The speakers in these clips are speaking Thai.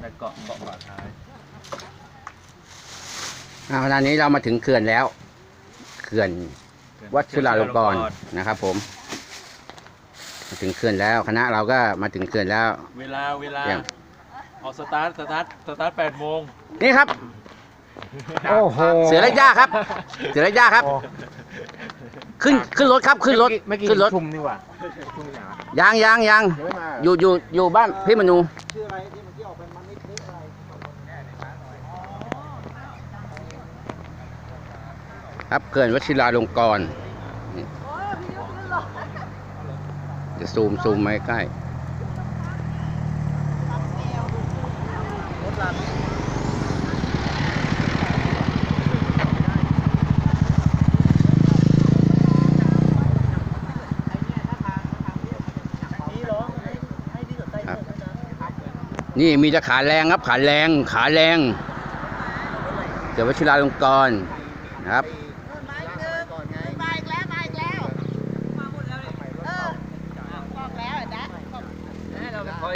แต่เกาะเกาะฝาท้ายอ่าขณะนี้เรามาถึงเขื่อนแล้ว เขื่อนวัดชุฬาลงกรณ์นะครับ ผม มาถึงเขื่อนแล้วคณะเราก็มาถึงเขื่อนแล้ว เวลาเวลายัง ออกสตาร์ทสตาร์ทสตาร์ทแปดโมงนี่ครับ โอ้โหเสือระยะครับ เสือระยะครับขึ้นขึ้นรถครับ ขึ้นรถเมื่อกี้ขึ้นรถชุมนี่หว่าชุมอย่างยางยางยางยังไม่มาอยู่อยู่อยู่บ้านพี่มนู ครับเขื่อนวชิราลงกรณ์จะซูมซูมไหมใกล้นี่มีแต่ขาแรงครับขาแรงขาแรงเขื่อนวชิราลงกรณ์นะครับ มาอีกนึงมาอีกแล้วมาอีกแล้วมาหมดแล้วเออบอกแล้วอะนะ บอก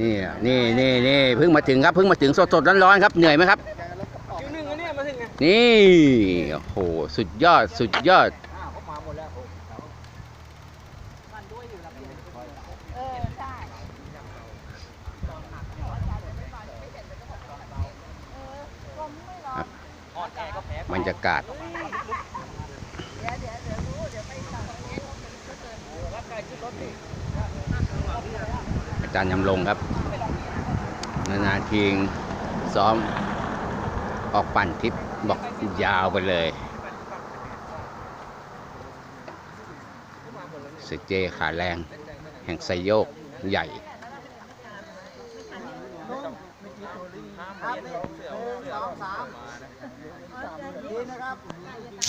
นี่อะนี่นี่นี่เพิ่งมาถึงครับเพิ่งมาถึงสดสดร้อนร้อนๆครับเหนื่อยไหมครับนี่โอ้โหสุดยอดสุดยอดเออใช่บรรยากาศ จารย์ยำลงครับ นานๆทีงซ้อมออกปั่นทริปบอกยาวไปเลยสเจขาแรง แห่งไซโยกใหญ่